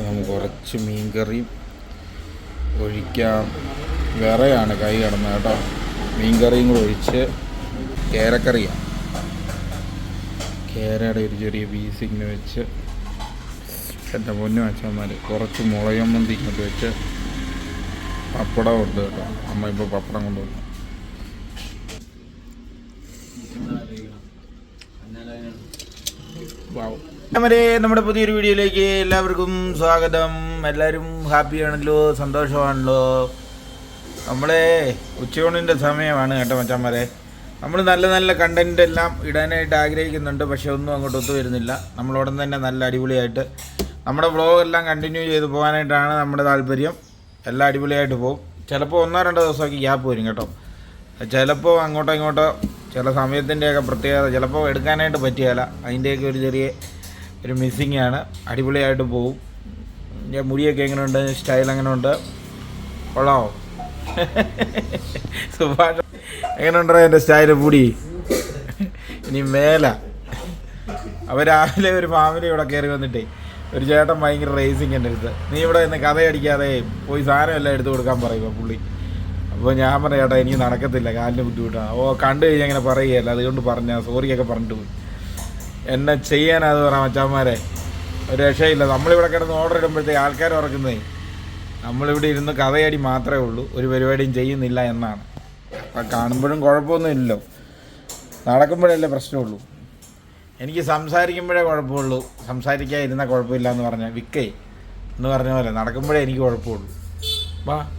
നമുക്ക് കുറച്ച് മീൻകറി ഒഴിക്കാം. വിറയാണ് കൈ കിടന്നത് കേട്ടോ. മീൻകറിയും കൂടെ ഒഴിച്ച് കേരക്കറിയാണ് കേരയുടെ ഒരു ചെറിയ പീസ് ഇങ്ങനെ വെച്ച് എന്റെ പൊന്നു വെച്ചാൽ കുറച്ച് മുളയമ്മന്തി ഇങ്ങോട്ട് വെച്ച് പപ്പടം ഉണ്ട് കേട്ടോ. അമ്മ ഇപ്പോൾ പപ്പടം കൊണ്ടുവന്നു. നമ്മുടെ നമ്മുടെ പുതിയൊരു വീഡിയോയിലേക്ക് എല്ലാവർക്കും സ്വാഗതം. എല്ലാവരും ഹാപ്പിയാണല്ലോ സന്തോഷമാണല്ലോ? നമ്മളെ ഉച്ചയൂണിന്റെ സമയമാണ് കേട്ടോ മച്ചന്മാരെ നമ്മൾ നല്ല നല്ല കണ്ടന്റ് എല്ലാം ഇടാനായിട്ട് ആഗ്രഹിക്കുന്നുണ്ട് പക്ഷേ ഒന്നും അങ്ങോട്ട് ഒത്തു വരുന്നില്ല. നമ്മളോടം തന്നെ നല്ല അടിപൊളിയായിട്ട് നമ്മുടെ എല്ലാം കണ്ടിന്യൂ ചെയ്ത് പോകാനായിട്ടാണ് നമ്മുടെ താല്പര്യം. എല്ലാം അടിപൊളിയായിട്ട് പോകും ചിലപ്പോൾ ഒന്നോ രണ്ടോ ദിവസമൊക്കെ ഗ്യാപ്പ് വരും കേട്ടോ. ചിലപ്പോൾ അങ്ങോട്ടോ ഇങ്ങോട്ടോ ചില സമയത്തിന്റെയൊക്കെ പ്രത്യേകത ചിലപ്പോൾ എടുക്കാനായിട്ട് പറ്റിയല്ല അതിന്റെയൊക്കെ ഒരു ചെറിയ ഒരു മിസ്സിങ് ആണ്. അടിപൊളിയായിട്ട് പോവും. ഞാൻ മുടിയൊക്കെ എങ്ങനെയുണ്ട് സ്റ്റൈൽ എങ്ങനെയുണ്ട് കൊള്ളാമോ? സുഭാഷ് എങ്ങനെ എങ്ങനെയുണ്ടോ എന്റെ സ്റ്റൈൽ മുടി? ഇനി മേല. അവ രാവിലെ ഒരു ഫാമിലി ഇവിടെ കയറി വന്നിട്ടേ ഒരു ചേട്ടൻ ഭയങ്കര റേസിങ് എന്റെ അടുത്ത്. നീ ഇവിടെ നിന്ന് കഥയടിക്കാതെ പോയി സാധനം എല്ലാം എടുത്തു കൊടുക്കാൻ പറയുക പുള്ളി. അപ്പോൾ ഞാൻ പറയാം ചേട്ടാ എനിക്ക് നടക്കത്തില്ല. കാലിന് ബുദ്ധിമുട്ടാണ്. ഓ കണ്ടു കഴിഞ്ഞാൽ അങ്ങനെ പറയുകയല്ല. അതുകൊണ്ട് പറഞ്ഞാൽ സോറിയൊക്കെ പറഞ്ഞിട്ട് പോയി. എന്നെ ചെയ്യാനത് പറയാം മച്ചാന്മാരെ. ഒരു രക്ഷയില്ല. നമ്മളിവിടെ കിടന്ന് ഓർഡർ ഇടുമ്പോഴത്തേക്ക് ആൾക്കാർ ഉറക്കുന്നേ. നമ്മളിവിടെ ഇരുന്ന് കഥയടി മാത്രമേ ഉള്ളൂ. ഒരു പരിപാടിയും ചെയ്യുന്നില്ല എന്നാണ്. അപ്പം കാണുമ്പോഴും കുഴപ്പമൊന്നുമില്ലല്ലോ നടക്കുമ്പോഴല്ലേ പ്രശ്നമുള്ളൂ. എനിക്ക് സംസാരിക്കുമ്പോഴേ കുഴപ്പമുള്ളൂ. ഇരുന്ന കുഴപ്പമില്ല എന്ന് പറഞ്ഞ വിക്കേ എന്ന് പറഞ്ഞ പോലെ നടക്കുമ്പോഴേ എനിക്ക് കുഴപ്പമുള്ളൂ. വാ.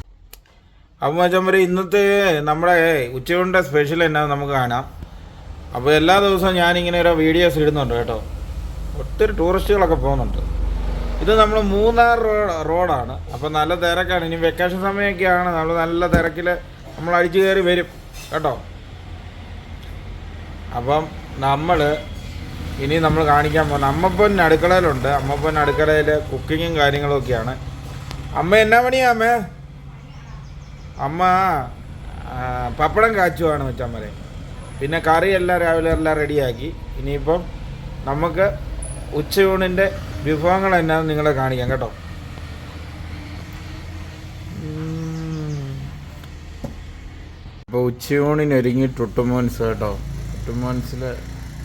അപ്പം മച്ചമ്പര് ഇന്നത്തെ നമ്മുടെ ഉച്ചയുടെ സ്പെഷ്യൽ എന്നാ നമുക്ക് കാണാം. അപ്പോൾ എല്ലാ ദിവസവും ഞാനിങ്ങനെ ഓരോ വീഡിയോസ് ഇടുന്നുണ്ട് കേട്ടോ. ഒത്തിരി ടൂറിസ്റ്റുകളൊക്കെ പോകുന്നുണ്ട്. ഇത് നമ്മൾ മൂന്നാർ റോഡ് റോഡാണ്. അപ്പോൾ നല്ല തിരക്കാണ്. ഇനി വെക്കേഷൻ സമയമൊക്കെയാണ്. നമ്മൾ നല്ല തിരക്കിൽ നമ്മൾ അടിച്ചു കയറി വരും. കേട്ടോ? അപ്പം നമ്മൾ ഇനി നമ്മൾ കാണിക്കാൻ പോകുന്നത് അമ്മപ്പൻ അടുക്കളയിലുണ്ട്. അമ്മപ്പൻ അടുക്കളയിൽ കുക്കിങ്ങും കാര്യങ്ങളൊക്കെയാണ് അമ്മ എന്നാ പണിയാ അമ്മ? അമ്മ പപ്പടം കാച്ചുവാണ് വെച്ചാൽ പിന്നെ കറി എല്ലാം രാവിലെ എല്ലാം റെഡിയാക്കി. ഇനിയിപ്പം നമുക്ക് ഉച്ചയൂണിന്റെ വിഭവങ്ങൾ എന്നാന്ന് നിങ്ങളെ കാണിക്കാം കേട്ടോ. ഇപ്പോൾ ഉച്ചയൂണിന് ഒരുങ്ങി ടുട്ടുമോൻസ് കേട്ടോ. ടുട്ടുമോൻസിൽ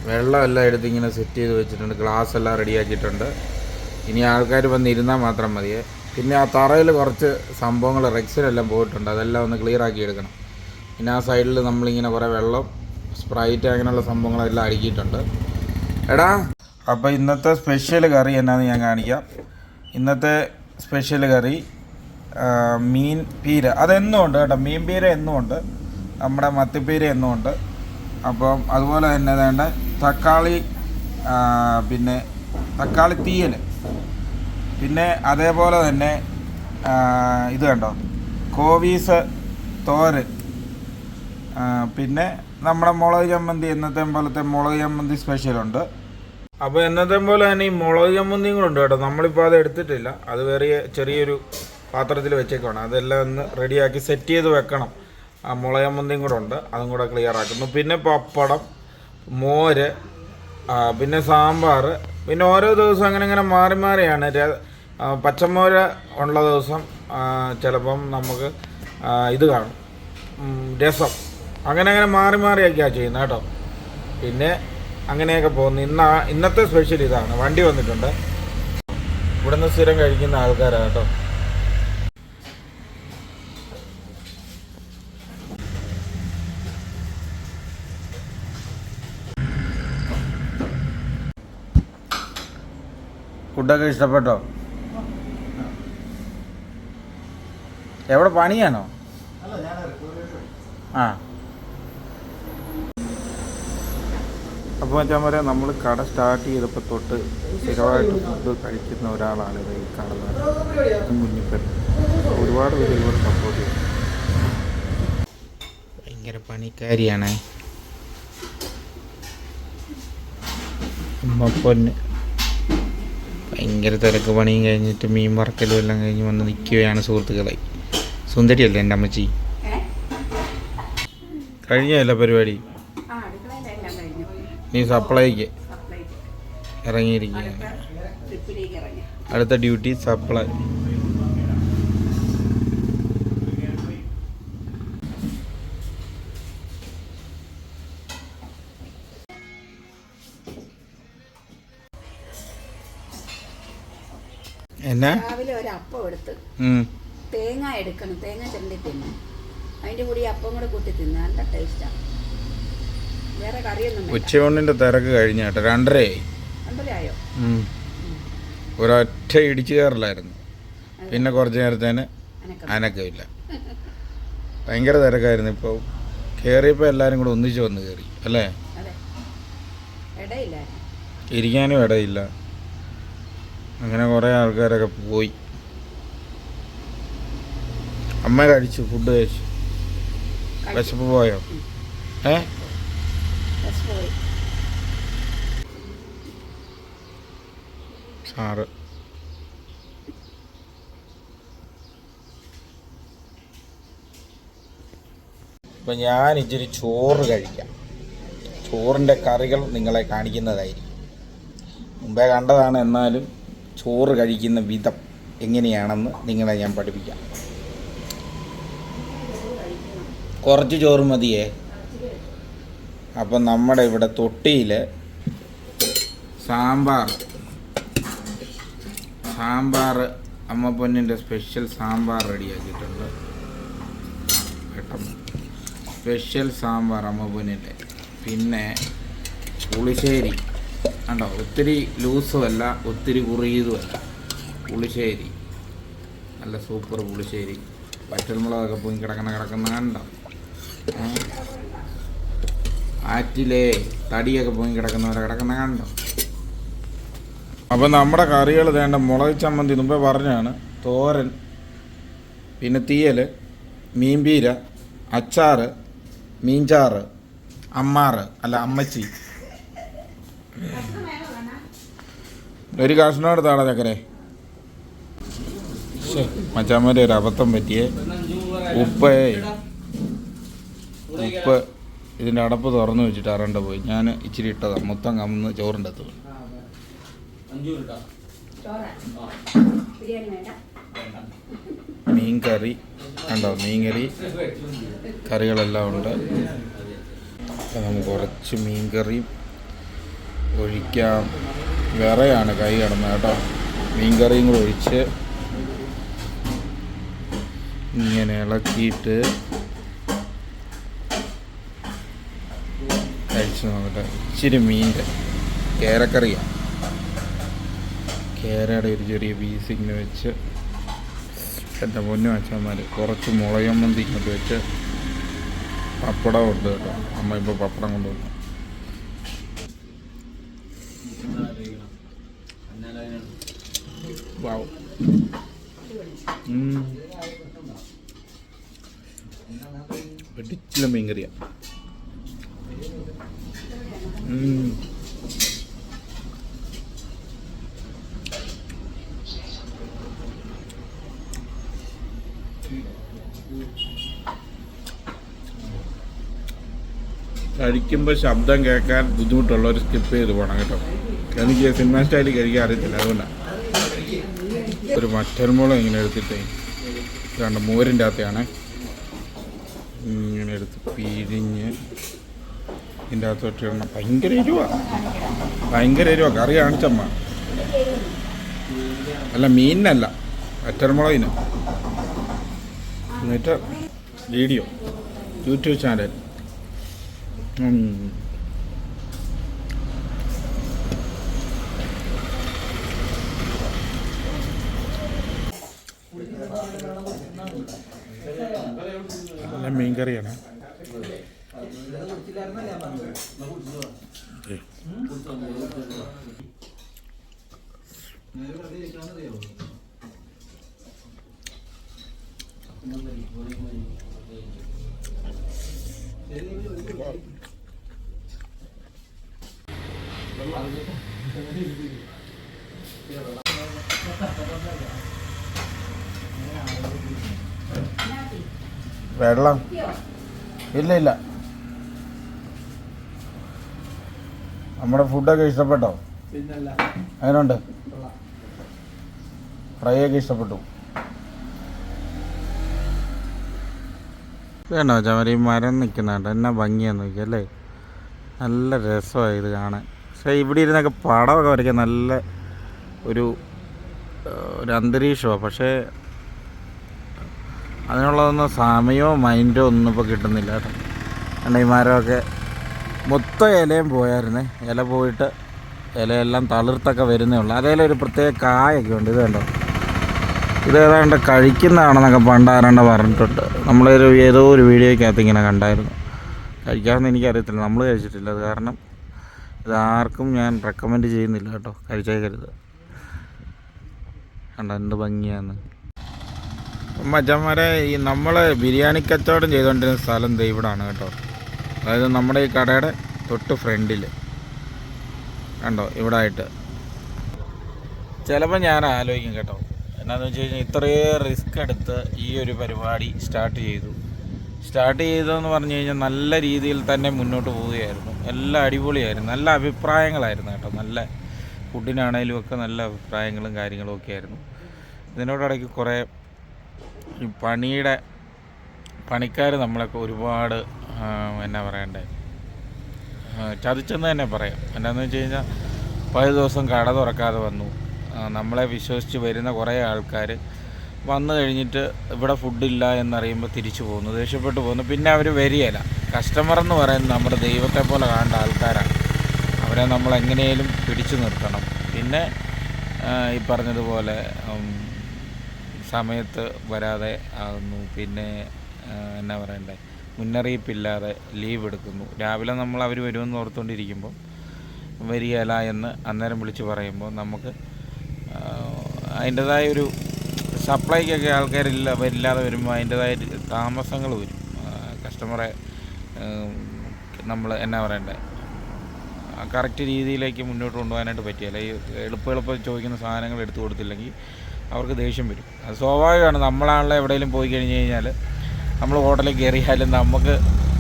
വെള്ളമെല്ലാം എടുത്ത് ഇങ്ങനെ സെറ്റ് ചെയ്ത് വെച്ചിട്ടുണ്ട്. ഗ്ലാസ് എല്ലാം റെഡിയാക്കിയിട്ടുണ്ട് ഇനി ആൾക്കാർ വന്നിരുന്നാൽ മാത്രം മതിയേ പിന്നെ ആ തറയിൽ കുറച്ച് സംഭവങ്ങൾ റെക്സിലെല്ലാം പോയിട്ടുണ്ട്. അതെല്ലാം ഒന്ന് ക്ലിയർ ആക്കി എടുക്കണം. പിന്നെ ആ സൈഡിൽ നമ്മളിങ്ങനെ കുറേ വെള്ളം സ്പ്രൈറ്റ് അങ്ങനെയുള്ള സംഭവങ്ങളെല്ലാം അടുക്കിയിട്ടുണ്ട്. എടാ അപ്പോൾ ഇന്നത്തെ സ്പെഷ്യൽ കറി എന്നാന്ന് ഞാൻ കാണിക്കാം. ഇന്നത്തെ സ്പെഷ്യൽ കറി മീൻ പീര. അതെന്നും ഉണ്ട് കേട്ടോ. മീൻ പീര എന്നും ഉണ്ട്. നമ്മുടെ മത്തിപ്പീര എന്നും ഉണ്ട്. അപ്പം അതുപോലെ തന്നെ വേണ്ട തക്കാളി പിന്നെ തക്കാളി തീയൽ. പിന്നെ അതേപോലെ തന്നെ ഇത് കണ്ടോ? കോവീസ് തോരൻ. പിന്നെ നമ്മുടെ മുളക് ചമ്മന്തി എന്നത്തെ പോലത്തെ മുളക് ചമ്മന്തി സ്പെഷ്യലുണ്ട് അപ്പോൾ എന്നത്തെ പോലെ തന്നെ ഈ മുളക് ചമ്മന്തിയും കൂടെ ഉണ്ട് കേട്ടോ. നമ്മളിപ്പോൾ അത് എടുത്തിട്ടില്ല. അത് വേറെ ചെറിയൊരു പാത്രത്തിൽ വെച്ചേക്കാണ് അതെല്ലാം ഒന്ന് റെഡിയാക്കി സെറ്റ് ചെയ്ത് വെക്കണം. ആ മുളക് ചമ്മന്തിയും കൂടെ ഉണ്ട്. അതും കൂടെ ക്ലിയർ ആക്കുന്നു. പിന്നെ പപ്പടം മോര് പിന്നെ സാമ്പാർ പിന്നെ ഓരോ ദിവസം അങ്ങനെ അങ്ങനെ മാറി മാറിയാണ്. പച്ചമോര ഉള്ള ദിവസം ചിലപ്പം നമുക്ക് ഇത് കാണും. രസം. അങ്ങനെ അങ്ങനെ മാറി മാറിയൊക്കെയാണ് ചെയ്യുന്നത് കേട്ടോ. പിന്നെ അങ്ങനെയൊക്കെ പോകുന്നു. ഇന്ന ഇന്നത്തെ സ്പെഷ്യൽ ഇതാണ്. വണ്ടി വന്നിട്ടുണ്ട്. ഇവിടുന്ന് സ്ഥിരം കഴിക്കുന്ന ആൾക്കാരാണ് കേട്ടോ. ഫുഡൊക്കെ ഇഷ്ടപ്പെട്ടോ? എവിടെ പണിയാണോ? ആ. അപ്പോൾ വെച്ചാൽ പറയാം നമ്മൾ കട സ്റ്റാർട്ട് ചെയ്തപ്പോൾ തൊട്ട് സ്ഥിരമായിട്ട് ഫുഡ് കഴിക്കുന്ന ഒരാളാണ് ഇത് ഈ കാണുന്നത് കുഞ്ഞിപ്പൻ. ഒരുപാട് പേര് ഇവിടെ സപ്പോർട്ട് ചെയ്യും ഭയങ്കര പണിക്കാരിയാണ്. അമ്മപ്പൊന്ന് ഭയങ്കര തിരക്ക് പണിയും കഴിഞ്ഞിട്ട് മീൻ വറക്കലും എല്ലാം കഴിഞ്ഞ് വന്ന് നിൽക്കുകയാണ് സുഹൃത്തുക്കളെ. സുന്ദരിയല്ലേ എന്റെ അമ്മച്ചി? കഴിഞ്ഞല്ല പരിപാടി? കഴിഞ്ഞു. നീ സപ്ലൈക്ക് ഇറങ്ങിയിരിക്കുക ഇറങ്ങിയിരിക്കുകയാണ്. അടുത്ത ഡ്യൂട്ടി സപ്ലൈ എന്നാ? രാവിലെ ഒരു അപ്പം എടുത്ത്. തേങ്ങ എടുക്കണം. തേങ്ങ ചിരണ്ടി തിന്നു. അതിന്റെ കൂടി അപ്പം കൂടെ കൂട്ടി തിന്നാൻ നല്ല ടേസ്റ്റാണ് ഉച്ചയൂണിന്റെ തിരക്ക് കഴിഞ്ഞ കേട്ടോ. രണ്ടരയായി. ഒരൊറ്റ ഇടിച്ചു കയറില്ലായിരുന്നു പിന്നെ കുറച്ച് നേരത്തേന് അനക്കില്ല അനക്കമില്ല. ഭയങ്കര തിരക്കായിരുന്നു. ഇപ്പോൾ കയറിയപ്പോൾ എല്ലാവരും കൂടെ ഒന്നിച്ച് വന്ന് കയറി അല്ലേ? ഇരിക്കാനും ഇടയില്ല. അങ്ങനെ കുറേ ആൾക്കാരൊക്കെ പോയി. അമ്മ കഴിച്ചു ഫുഡ് കഴിച്ചു. വിശപ്പ് പോയോ? ഏ? ബസ് സാറ്. ഇപ്പം ഞാൻ ഇച്ചിരി ചോറ് കഴിക്കാം. ചോറിന്റെ കറികൾ നിങ്ങളെ കാണിക്കുന്നതായിരിക്കും. മുമ്പേ കണ്ടതാണ് എന്നാലും ചോറ് കഴിക്കുന്ന വിധം എങ്ങനെയാണെന്ന് നിങ്ങളെ ഞാൻ പഠിപ്പിക്കാം. കുറച്ച് ചോറ് മതിയേ? അപ്പം നമ്മുടെ ഇവിടെ തൊട്ടിയിൽ സാമ്പാർ. സാമ്പാർ അമ്മ പൊന്നിന്റെ സ്പെഷ്യൽ സാമ്പാർ റെഡിയാക്കിയിട്ടുണ്ട് സ്പെഷ്യൽ സാമ്പാർ അമ്മ പൊന്നിന്റെ പിന്നെ പുളിശ്ശേരി. കണ്ടോ? ഒത്തിരി ലൂസുമല്ല ഒത്തിരി കുറിയതുമല്ല പുളിശ്ശേരി. നല്ല സൂപ്പർ പുളിശ്ശേരി. പച്ചമുളകൊക്കെ പൊങ്ങി കിടക്കുന്ന കിടക്കുന്ന കണ്ടോ? ആറ്റിലെ തടിയൊക്കെ പോയി കിടക്കുന്നവരെ കിടക്കുന്ന കണ്ടോ അപ്പം നമ്മുടെ കറികൾ വേണ്ട മുളക് ചമ്മന്തി മുമ്പേ പറഞ്ഞാണ്. തോരൻ പിന്നെ തീയൽ മീൻപീര അച്ചാറ് മീൻചാറ് അമ്മാറ് അല്ല അമ്മച്ചി. ഒരു കഷ്ണോട് താടാ ചക്കരെ. മച്ചാമ്മേന്റെ ഒരു അബദ്ധം പറ്റിയേ. ഉപ്പേ. ഉപ്പ്. ഇതിന്റെ അടപ്പ് തുറന്നു വെച്ചിട്ട് അറണ്ട പോയി. ഞാൻ ഇച്ചിരി ഇട്ടതാ. മൊത്തം കമ്മന്ന് ചോറിന്റെ അകത്ത് വീണു. ചോറാ. ബിരിയാണി വേണ്ട. മീൻ കറി കണ്ടോ? മീൻ കറി കറികളെല്ലാം ഉണ്ട്. അപ്പം നമുക്ക് കുറച്ച് മീൻ കറി ഒഴിക്കാം. വിറയാണ് കൈ കിടന്നത് കേട്ടോ. മീൻ കറിയും കൂടെ ഒഴിച്ച് ഇങ്ങനെ ഇളക്കിയിട്ട് കഴിച്ച് നോക്കട്ടെ ഇച്ചിരി മീന്റെ. കേരക്കറിയാണ് കേരയുടെ ഒരു ചെറിയ പീസ് ഇങ്ങനെ വെച്ച് എന്റെ പൊന്നു അച്ഛന്മാർ കുറച്ച് മുളയമ്മന്തി ഇങ്ങോട്ട് വെച്ച് പപ്പടം ഉണ്ട് കേട്ടോ. അമ്മ ഇപ്പോൾ പപ്പടം കൊണ്ടുവന്നു. വെട്ടിച്ചില്ല മീൻകറിയാ. ഉം. കഴിക്കുമ്പോൾ ശബ്ദം കേൾക്കാൻ ബുദ്ധിമുട്ടുള്ളവർ സ്കിപ്പ് ചെയ്ത് പോകണം കേട്ടോ. എനിക്ക് സിനിമ സ്റ്റൈലിൽ കഴിക്കാൻ അറിയത്തില്ല അതുകൊണ്ടാണ് ഒരു മറ്റൽമുളം ഇങ്ങനെ എടുത്തിട്ട് രണ്ട് മോരിന്റെ അകത്തെയാണ്. ഇങ്ങനെ എടുത്ത് പിഴിഞ്ഞ് ഇതിന്റെ അകത്തോട്ട് ഇടണം. ഭയങ്കര എരിവ. ഭയങ്കര എരിവ. കറി കാണിച്ചമ്മ. അല്ല മീനിനല്ല വറ്റൽമുളകിന് എന്നിട്ട് വീഡിയോ. YouTube channel. നല്ല മീൻകറിയാണ് കറിയാണ് ഏ. വെള്ളം. ഇല്ല ഇല്ല. നമ്മുടെ ഫുഡൊക്കെ ഇഷ്ടപ്പെട്ടോ? അതിനുണ്ട് ഫ്രൈ ഒക്കെ ഇഷ്ടപ്പെട്ടു. വേണോ ചമരി മരം നിൽക്കുന്നുണ്ട് എന്നാ ഭംഗിയാന്ന് നോക്കിയല്ലേ? നല്ല രസമായി ഇത് കാണാൻ. പക്ഷേ ഇവിടെ ഇരുന്നൊക്കെ പടമൊക്കെ വരയ്ക്കാൻ നല്ല ഒരു ഒരു അന്തരീക്ഷമാണ്. പക്ഷേ അതിനുള്ളതൊന്നും സമയമോ മൈൻഡോ ഒന്നും ഇപ്പോൾ കിട്ടുന്നില്ല കേട്ടോ. കണ്ട ഈ മരമൊക്കെ മൊത്തം ഇലയും പോയായിരുന്നേ. ഇല പോയിട്ട് ഇലയെല്ലാം തളിർത്തൊക്കെ വരുന്നേ ഉള്ളൂ. അതേലും ഒരു പ്രത്യേക കായൊക്കെ ഉണ്ട്. ഇത് കണ്ടോ? ഇത് ഏതാണ്ട് കഴിക്കുന്നതാണെന്നൊക്കെ പണ്ട് പറഞ്ഞിട്ടുണ്ട്. നമ്മളൊരു ഏതോ ഒരു വീഡിയോയ്ക്കകത്ത് ഇങ്ങനെ കണ്ടായിരുന്നു. കഴിക്കാമെന്ന് എനിക്കറിയത്തില്ല. നമ്മൾ കഴിച്ചിട്ടില്ല. അത് കാരണം ഇത് ആർക്കും ഞാൻ റെക്കമെൻഡ് ചെയ്യുന്നില്ല കേട്ടോ. കഴിച്ചേക്കരുത്. കണ്ട എന്ത് ഭംഗിയാന്ന് മച്ചന്മാരെ ഈ നമ്മൾ ബിരിയാണി കച്ചവടം ചെയ്തുകൊണ്ടിരുന്ന സ്ഥലം ദൈവടാണ് കേട്ടോ. അതായത് നമ്മുടെ ഈ കടയുടെ തൊട്ട് ഫ്രണ്ടിൽ കണ്ടോ ഇവിടെ ആയിട്ട് ചിലപ്പോൾ ഞാൻ ആലോചിക്കും കേട്ടോ. എന്നാന്ന് വെച്ച് കഴിഞ്ഞാൽ ഇത്രയും റിസ്ക് എടുത്ത് ഈ ഒരു പരിപാടി സ്റ്റാർട്ട് ചെയ്തു. സ്റ്റാർട്ട് ചെയ്തതെന്ന് പറഞ്ഞു കഴിഞ്ഞാൽ നല്ല രീതിയിൽ തന്നെ മുന്നോട്ട് പോവുകയായിരുന്നു. എല്ലാം അടിപൊളിയായിരുന്നു. നല്ല അഭിപ്രായങ്ങളായിരുന്നു കേട്ടോ. നല്ല ഫുഡിനാണേലും ഒക്കെ നല്ല അഭിപ്രായങ്ങളും കാര്യങ്ങളും ഒക്കെ ആയിരുന്നു. ഇതിനോടിടയ്ക്ക് കുറേ ഈ പണിയുടെ പണിക്കാർ നമ്മളൊക്കെ ഒരുപാട് എന്നാ പറയണ്ടേ? ചതിച്ചെന്ന് തന്നെ പറയാം. എന്താണെന്ന് വെച്ച് കഴിഞ്ഞാൽ പല ദിവസം കട തുറക്കാതെ വന്നു. നമ്മളെ വിശ്വസിച്ച് വരുന്ന കുറേ ആൾക്കാർ വന്നു കഴിഞ്ഞിട്ട് ഇവിടെ ഫുഡില്ല എന്നറിയുമ്പോൾ തിരിച്ചു പോകുന്നു ദേഷ്യപ്പെട്ട് പോകുന്നു. പിന്നെ അവർ വരികയില്ല. കസ്റ്റമർ എന്ന് പറയുന്നത് നമ്മുടെ ദൈവത്തെ പോലെ കാണേണ്ട ആൾക്കാരാണ്. അവരെ നമ്മൾ എങ്ങനെയും പിടിച്ചു നിർത്തണം. പിന്നെ ഈ പറഞ്ഞതുപോലെ സമയത്ത് വരാതെ ആകുന്നു. പിന്നെ എന്നാ പറയണ്ടേ? മുന്നറിയിപ്പില്ലാതെ ലീവ് എടുക്കുന്നു. രാവിലെ നമ്മൾ അവർ വരുമെന്ന് ഓർത്തുകൊണ്ടിരിക്കുമ്പോൾ വരികയില്ല എന്ന് അന്നേരം വിളിച്ച് പറയുമ്പോൾ നമുക്ക് അതിന്റെതായ ഒരു സപ്ലൈക്കൊക്കെ ആൾക്കാരില്ല വരില്ലാതെ വരുമ്പോൾ അതിന്റെതായ താമസങ്ങൾ വരും. കസ്റ്റമറെ നമ്മൾ എന്നാ പറയണ്ടേ? കറക്റ്റ് രീതിയിലേക്ക് മുന്നോട്ട് കൊണ്ടുപോകാനായിട്ട് പറ്റിയല്ല ഈ എളുപ്പം എളുപ്പം ചോദിക്കുന്ന സാധനങ്ങൾ എടുത്തു കൊടുത്തില്ലെങ്കിൽ അവർക്ക് ദേഷ്യം വരും. അത് സ്വാഭാവികമാണ്. നമ്മളാണല്ലോ എവിടെയെങ്കിലും പോയി കഴിഞ്ഞ് കഴിഞ്ഞാൽ നമ്മൾ ഹോട്ടലിൽ കയറിയാലും നമുക്ക്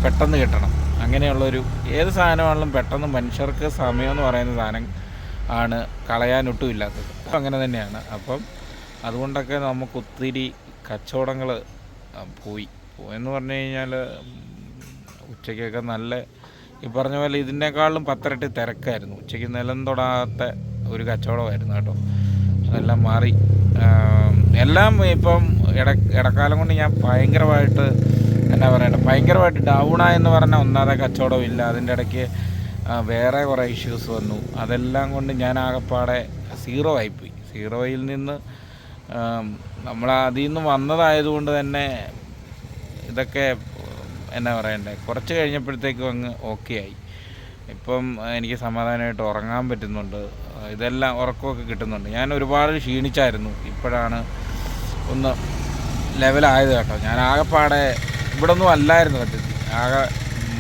പെട്ടെന്ന് കിട്ടണം. അങ്ങനെയുള്ളൊരു ഏത് സാധനമാണെങ്കിലും പെട്ടെന്ന് മനുഷ്യർക്ക് സമയം എന്ന് പറയുന്ന സാധനം ആണ് കളയാനൊട്ടും ഇല്ലാത്തത് അങ്ങനെ തന്നെയാണ്. അപ്പം അതുകൊണ്ടൊക്കെ നമുക്ക് ഒത്തിരി കച്ചവടങ്ങൾ പോയി. പോയെന്ന് പറഞ്ഞു കഴിഞ്ഞാൽ ഉച്ചയ്ക്കൊക്കെ നല്ല ഈ പറഞ്ഞ പോലെ ഇതിനേക്കാളും പത്തരട്ടി തിരക്കായിരുന്നു. ഉച്ചയ്ക്ക് നിലം തൊടാത്ത ഒരു കച്ചവടമായിരുന്നു കേട്ടോ. അതെല്ലാം മാറി. എല്ലാം ഇപ്പം ഇട ഇടക്കാലം കൊണ്ട് ഞാൻ ഭയങ്കരമായിട്ട് എന്നാ പറയണ്ടത് ഭയങ്കരമായിട്ട് ഡൗണായെന്ന് പറഞ്ഞാൽ ഒന്നാതെ കച്ചവടം ഇല്ല അതിന്റെ ഇടയ്ക്ക് വേറെ കുറേ ഇഷ്യൂസ് വന്നു. അതെല്ലാം കൊണ്ട് ഞാൻ ആകെപ്പാടെ സീറോ ആയിപ്പോയി. സീറോയിൽ നിന്ന് നമ്മൾ അതിൽ നിന്ന് വന്നതായതുകൊണ്ട് തന്നെ ഇതൊക്കെ എന്നാ പറയണ്ടേ കുറച്ച് കഴിഞ്ഞപ്പോഴത്തേക്കും അങ്ങ് ഓക്കെ ആയി. ഇപ്പം എനിക്ക് സമാധാനമായിട്ട് ഉറങ്ങാൻ പറ്റുന്നുണ്ട്. ഇതെല്ലാം ഉറക്കമൊക്കെ കിട്ടുന്നുണ്ട്. ഞാൻ ഒരുപാട് ക്ഷീണിച്ചായിരുന്നു. ഇപ്പോഴാണ് ഒന്ന് ലെവലായത് കേട്ടോ. ഞാൻ ആകെപ്പാടെ ഇവിടെ ഒന്നും അല്ലായിരുന്നു സത്യത്തിൽ. ആകെ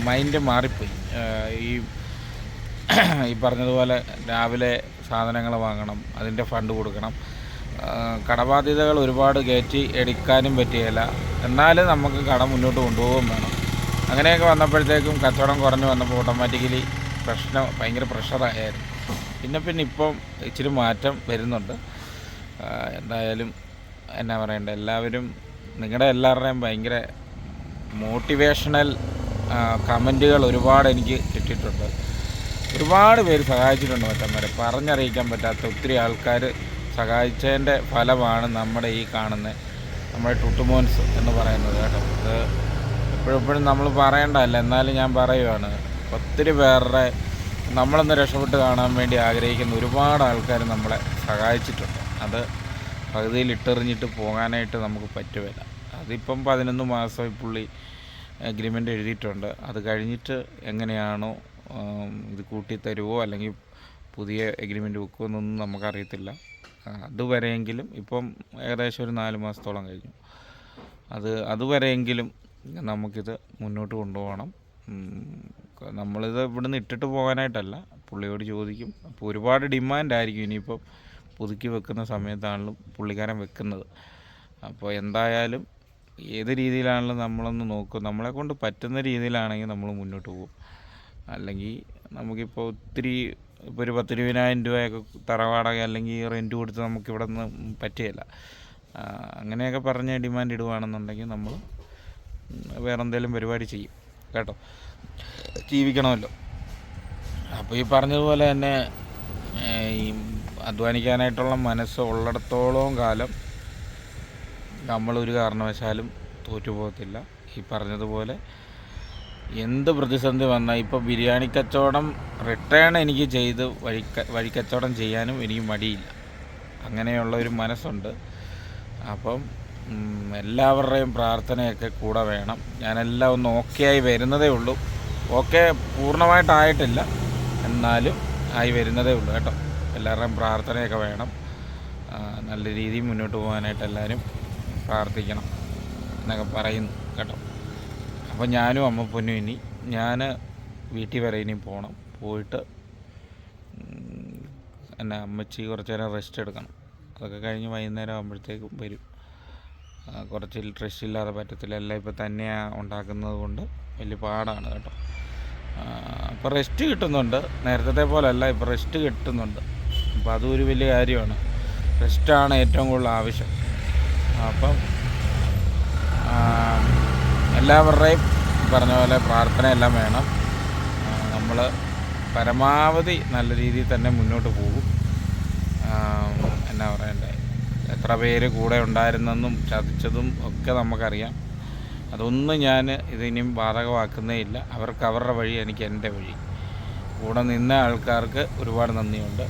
മൈൻഡ് മാറിപ്പോയി. ഈ ഈ പറഞ്ഞതുപോലെ രാവിലെ സാധനങ്ങൾ വാങ്ങണം അതിന്റെ ഫണ്ട് കൊടുക്കണം. കടബാധ്യതകൾ ഒരുപാട് കയറ്റി എടുക്കാനും പറ്റുകയില്ല. എന്നാലും നമുക്ക് കട മുന്നോട്ട് കൊണ്ടുപോകും വേണം. അങ്ങനെയൊക്കെ വന്നപ്പോഴത്തേക്കും കച്ചവടം കുറഞ്ഞു വന്നപ്പോൾ ഓട്ടോമാറ്റിക്കലി പ്രശ്നം ഭയങ്കര പ്രഷറായിരുന്നു പിന്നെ പിന്നെ ഇപ്പം ഇച്ചിരി മാറ്റം വരുന്നുണ്ട്. എന്തായാലും എന്നാ പറയണ്ടേ എല്ലാവരും നിങ്ങളുടെ എല്ലാവരുടെയും ഭയങ്കര മോട്ടിവേഷണൽ കമന്റുകൾ ഒരുപാട് എനിക്ക് കിട്ടിയിട്ടുണ്ട്. ഒരുപാട് പേര് സഹായിച്ചിട്ടുണ്ട് മറ്റന്മാരെ പറഞ്ഞറിയിക്കാൻ പറ്റാത്ത ഒത്തിരി ആൾക്കാർ സഹായിച്ചതിന്റെ ഫലമാണ് നമ്മുടെ ഈ കാണുന്ന നമ്മുടെ ടുട്ടുമോൻസ് എന്ന് പറയുന്നത് കേട്ടോ. ഇത് എപ്പോഴെപ്പോഴും നമ്മൾ പറയേണ്ടതല്ല. എന്നാലും ഞാൻ പറയുവാണ് ഒത്തിരി പേരുടെ നമ്മളൊന്ന് രക്ഷപ്പെട്ട് കാണാൻ വേണ്ടി ആഗ്രഹിക്കുന്ന ഒരുപാട് ആൾക്കാർ നമ്മളെ സഹായിച്ചിട്ടുണ്ട്. അത് പകുതിയിൽ ഇട്ടെറിഞ്ഞിട്ട് പോകാനായിട്ട് നമുക്ക് പറ്റുമില്ല അതിപ്പം പതിനൊന്ന് മാസം പുള്ളി അഗ്രിമെന്റ് എഴുതിയിട്ടുണ്ട്. അത് കഴിഞ്ഞിട്ട് എങ്ങനെയാണോ ഇത് കൂട്ടി അല്ലെങ്കിൽ പുതിയ എഗ്രിമെന്റ് വെക്കുമോ എന്നൊന്നും നമുക്കറിയത്തില്ല. അതുവരെയെങ്കിലും ഇപ്പം ഏകദേശം ഒരു നാല് മാസത്തോളം കഴിഞ്ഞു. അത് അതുവരെയെങ്കിലും നമുക്കിത് മുന്നോട്ട് കൊണ്ടുപോകണം. നമ്മളിത് ഇവിടുന്ന് ഇട്ടിട്ട് പോകാനായിട്ടല്ല. പുള്ളിയോട് ചോദിക്കും. അപ്പോൾ ഒരുപാട് ഡിമാൻഡായിരിക്കും ഇനിയിപ്പം പുതുക്കി വെക്കുന്ന സമയത്താണല്ലോ പുള്ളിക്കാരൻ വെക്കുന്നത്. അപ്പോൾ എന്തായാലും ഏത് രീതിയിലാണെങ്കിലും നമ്മളൊന്ന് നോക്കും. നമ്മളെ കൊണ്ട് പറ്റുന്ന രീതിയിലാണെങ്കിൽ നമ്മൾ മുന്നോട്ട് പോകും. അല്ലെങ്കിൽ നമുക്കിപ്പോൾ ഒത്തിരി ഇപ്പോൾ ഒരു പത്തിരുപതിനായിരം രൂപയൊക്കെ തറവാടക അല്ലെങ്കിൽ റെന്റ് കൊടുത്ത് നമുക്ക് ഇവിടെ നിന്ന് പറ്റുകയില്ല അങ്ങനെയൊക്കെ പറഞ്ഞ് ഡിമാൻഡ് ഇടുവാണെന്നുണ്ടെങ്കിൽ നമ്മൾ വേറെ എന്തെങ്കിലും പരിപാടി ചെയ്യും. കേട്ടോ? ജീവിക്കണമല്ലോ. അപ്പോൾ ഈ പറഞ്ഞതുപോലെ തന്നെ ഈ അധ്വാനിക്കാനായിട്ടുള്ള മനസ്സ് ഉള്ളിടത്തോളം കാലം നമ്മളൊരു കാരണവശാലും തോറ്റുപോകത്തില്ല. ഈ പറഞ്ഞതുപോലെ എന്ത് പ്രതിസന്ധി വന്നാൽ ഇപ്പോൾ ബിരിയാണി കച്ചവടം റിട്ടേൺ എനിക്ക് ചെയ്ത് വഴി വഴിക്കച്ചവടം ചെയ്യാനും എനിക്ക് മടിയില്ല. അങ്ങനെയുള്ള ഒരു മനസ്സുണ്ട്. അപ്പം എല്ലാവരുടെയും പ്രാർത്ഥനയൊക്കെ കൂടെ വേണം. ഞാനെല്ലാം ഒന്ന് ഓക്കെ ആയി വരുന്നതേ ഉള്ളൂ. ഓക്കെ പൂർണമായിട്ടായിട്ടില്ല. എന്നാലും ആയി വരുന്നതേ ഉള്ളൂ കേട്ടോ. എല്ലാവരുടെയും പ്രാർത്ഥനയൊക്കെ വേണം. നല്ല രീതിയിൽ മുന്നോട്ട് പോകാനായിട്ട് എല്ലാവരും പ്രാർത്ഥിക്കണം എന്നൊക്കെ പറയുന്നു കേട്ടോ. അപ്പോൾ ഞാനും അമ്മ പൊന്നും ഇനി ഞാൻ വീട്ടിൽ വരെ ഇനി പോകണം പോയിട്ട് എന്നെ അമ്മച്ചി കുറച്ച് നേരം റെസ്റ്റ് എടുക്കണം. അതൊക്കെ കഴിഞ്ഞ് വൈകുന്നേരം ആകുമ്പോഴത്തേക്കും വരും. കുറച്ച് റെസ്റ്റ് ഇല്ലാതെ പറ്റത്തില്ല. എല്ലാം ഇപ്പോൾ തന്നെയാണ് ഉണ്ടാക്കുന്നത് കൊണ്ട് വലിയ പാടാണ് കേട്ടോ. അപ്പോൾ റെസ്റ്റ് കിട്ടുന്നുണ്ട്. നേരത്തെ പോലെയല്ല ഇപ്പോൾ റെസ്റ്റ് കിട്ടുന്നുണ്ട്. അപ്പോൾ അതും ഒരു വലിയ കാര്യമാണ്. റെസ്റ്റാണ് ഏറ്റവും കൂടുതൽ ആവശ്യം. അപ്പം എല്ലാവരുടെയും പറഞ്ഞ പോലെ പ്രാർത്ഥന എല്ലാം വേണം. നമ്മൾ പരമാവധി നല്ല രീതിയിൽ തന്നെ മുന്നോട്ട് പോകും. എന്നാ പറയണ്ടേ? എത്ര പേര് കൂടെ ഉണ്ടായിരുന്നെന്നും ചതിച്ചതും ഒക്കെ നമുക്കറിയാം. അതൊന്നും ഞാൻ ഇതിനും ബാധകമാക്കുന്നേ ഇല്ല അവർക്ക് അവരുടെ വഴി എനിക്ക് എന്റെ വഴി. കൂടെ നിന്ന ആൾക്കാർക്ക് ഒരുപാട് നന്ദിയുണ്ട്.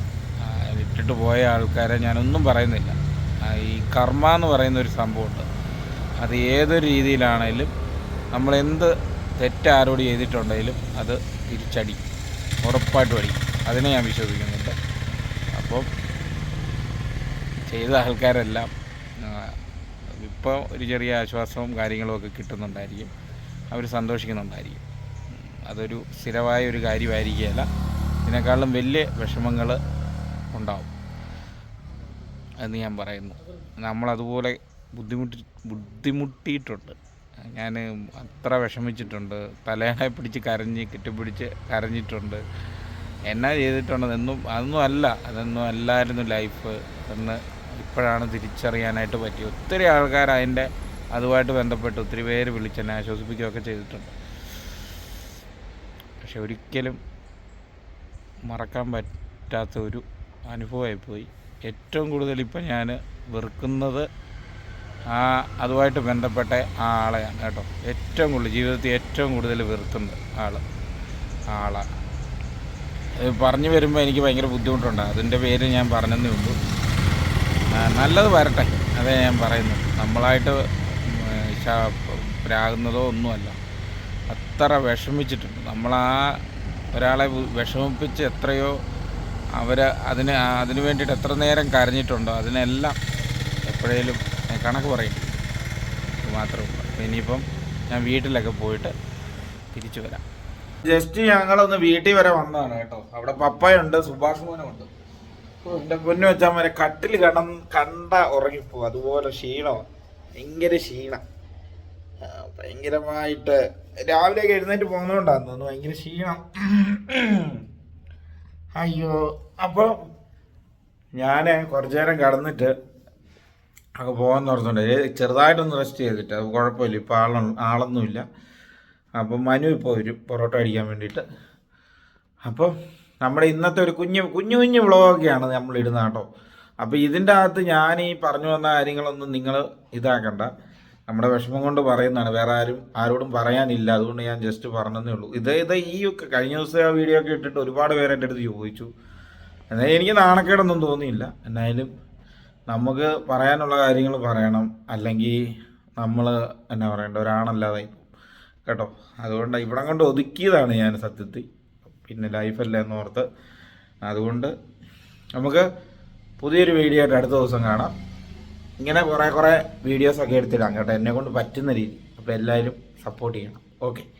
വിട്ടിട്ട് പോയ ആൾക്കാരെ ഞാനൊന്നും പറയുന്നില്ല. ഈ കർമ്മ എന്ന് പറയുന്ന ഒരു സംഭവമുണ്ട്. അത് ഏതൊരു രീതിയിലാണേലും നമ്മളെന്ത് തെറ്റ് ആരോട് ചെയ്തിട്ടുണ്ടെങ്കിലും അത് തിരിച്ചടി. ഉറപ്പായിട്ടും അടി അതിനെ ഞാൻ വിശ്വസിക്കുന്നുണ്ട്. അപ്പോൾ ചെയ്ത ആൾക്കാരെല്ലാം ഇപ്പോൾ ഒരു ചെറിയ ആശ്വാസവും കാര്യങ്ങളും ഒക്കെ കിട്ടുന്നുണ്ടായിരിക്കും. അവർ സന്തോഷിക്കുന്നുണ്ടായിരിക്കും. അതൊരു സ്ഥിരമായ ഒരു കാര്യമായിരിക്കുകയല്ല. ഇതിനേക്കാളും വലിയ വിഷമങ്ങൾ ഉണ്ടാവും. എന്ന് ഞാൻ പറയുന്നു. നമ്മളതുപോലെ ബുദ്ധിമുട്ടി ബുദ്ധിമുട്ടിയിട്ടുണ്ട്. ഞാൻ അത്ര വിഷമിച്ചിട്ടുണ്ട്. തലേണെ പിടിച്ച് കരഞ്ഞ് കെട്ടിപ്പിടിച്ച് കരഞ്ഞിട്ടുണ്ട്. എന്നാ ചെയ്തിട്ടുണ്ടെന്നും അതൊന്നും അല്ല. അതൊന്നും അല്ലായിരുന്നു ലൈഫ്. എന്ന് ഇപ്പോഴാണ് തിരിച്ചറിയാനായിട്ട് പറ്റിയത്. ഒത്തിരി ആൾക്കാർ അതിന്റെ അതുമായിട്ട് ബന്ധപ്പെട്ട് ഒത്തിരി പേര് വിളിച്ചെന്നെ ആശ്വസിപ്പിക്കുകയൊക്കെ ചെയ്തിട്ടുണ്ട്. പക്ഷെ ഒരിക്കലും മറക്കാൻ പറ്റാത്ത ഒരു അനുഭവമായിപ്പോയി. ഏറ്റവും കൂടുതൽ ഇപ്പം ഞാൻ വെറുക്കുന്നത് ആ അതുമായിട്ട് ബന്ധപ്പെട്ട ആ ആളെയാണ് കേട്ടോ. ഏറ്റവും കൂടുതൽ ജീവിതത്തിൽ ഏറ്റവും കൂടുതൽ വെറുക്കുന്നത് ആൾ ആളാണ് പറഞ്ഞു വരുമ്പോൾ എനിക്ക് ഭയങ്കര ബുദ്ധിമുട്ടുണ്ട്. അതിന്റെ പേര് ഞാൻ പറഞ്ഞതേ ഉള്ളൂ. നല്ലത് വരട്ടെ അതേ ഞാൻ പറയുന്നത് നമ്മളായിട്ട് രാകുന്നതോ ഒന്നുമല്ല. അത്ര വിഷമിച്ചിട്ടുണ്ട്. നമ്മളാ ഒരാളെ വിഷമിപ്പിച്ച് എത്രയോ അവർ അതിന് അതിന് വേണ്ടിയിട്ട് എത്ര നേരം കരഞ്ഞിട്ടുണ്ടോ അതിനെല്ലാം എപ്പോഴേലും കണക്ക് പറയും. ഇത് ഉള്ളൂ. ഇനിയിപ്പം ഞാൻ വീട്ടിലൊക്കെ പോയിട്ട് തിരിച്ചു വരാം. ജസ്റ്റ് ഞങ്ങളൊന്ന് വീട്ടിൽ വരെ വന്നതാണ് കേട്ടോ. അവിടെ പപ്പയുണ്ട് സുഭാഷ് മോനുണ്ട് എന്റെ പൊന്നു വെച്ചാൽ മതി കട്ടിൽ കട കണ്ട ഉറങ്ങിപ്പോ അതുപോലെ ക്ഷീണമാണ് ഭയങ്കര ക്ഷീണം. ഭയങ്കരമായിട്ട് രാവിലെ എഴുന്നേറ്റ് പോകുന്നതുകൊണ്ടാന്ന് തോന്നുന്നു. ഭയങ്കര ക്ഷീണം. അയ്യോ. അപ്പോൾ ഞാൻ കുറച്ചു നേരം കടന്നിട്ട് ഒക്കെ പോകാമെന്ന് ഓർത്തുണ്ട് ചെറുതായിട്ടൊന്ന് റെസ്റ്റ് ചെയ്തിട്ട് അത് കുഴപ്പമില്ല. ഇപ്പോൾ ആളൊ ആളൊന്നുമില്ല. അപ്പം മനു ഇപ്പോൾ വരും. പൊറോട്ട അടിക്കാൻ വേണ്ടിയിട്ട്. അപ്പോൾ നമ്മുടെ ഇന്നത്തെ ഒരു കുഞ്ഞു കുഞ്ഞു കുഞ്ഞു വ്ളോഗൊക്കെയാണ് നമ്മൾ ഇടുന്നത് കേട്ടോ. അപ്പോൾ ഇതിന്റെ അകത്ത് ഞാൻ ഈ പറഞ്ഞു വന്ന കാര്യങ്ങളൊന്നും നിങ്ങൾ ഇതാക്കണ്ട. നമ്മുടെ വിഷമം കൊണ്ട് പറയുന്നതാണ്. വേറെ ആരും ആരോടും പറയാനില്ല. അതുകൊണ്ട് ഞാൻ ജസ്റ്റ് പറഞ്ഞതേ ഉള്ളൂ. ഇത് ഇത് ഈ കഴിഞ്ഞ ദിവസം ആ വീഡിയോ ഒക്കെ ഇട്ടിട്ട് ഒരുപാട് പേര് എന്റെ അടുത്ത് ചോദിച്ചു. എന്നാൽ എനിക്ക് നാണക്കേടൊന്നും തോന്നിയില്ല. എന്നായാലും നമുക്ക് പറയാനുള്ള കാര്യങ്ങൾ പറയണം. അല്ലെങ്കിൽ നമ്മൾ എന്നാ പറയണ്ട ഒരാണല്ലാതായി പോകും കേട്ടോ? അതുകൊണ്ട് ഇവിടം കൊണ്ട് ഒതുക്കിയതാണ് ഞാൻ സത്യത്തിൽ. പിന്നെ ലൈഫല്ല എന്നോർത്ത്. അതുകൊണ്ട് നമുക്ക് പുതിയൊരു വീഡിയോ ആയിട്ട് അടുത്ത ദിവസം കാണാം. ഇങ്ങനെ കുറേ കുറേ വീഡിയോസൊക്കെ എടുത്തിടാം കേട്ടോ. എന്നെ കൊണ്ട് പറ്റുന്ന രീതി. അപ്പോൾ എല്ലാവരും സപ്പോർട്ട് ചെയ്യണം. ഓക്കെ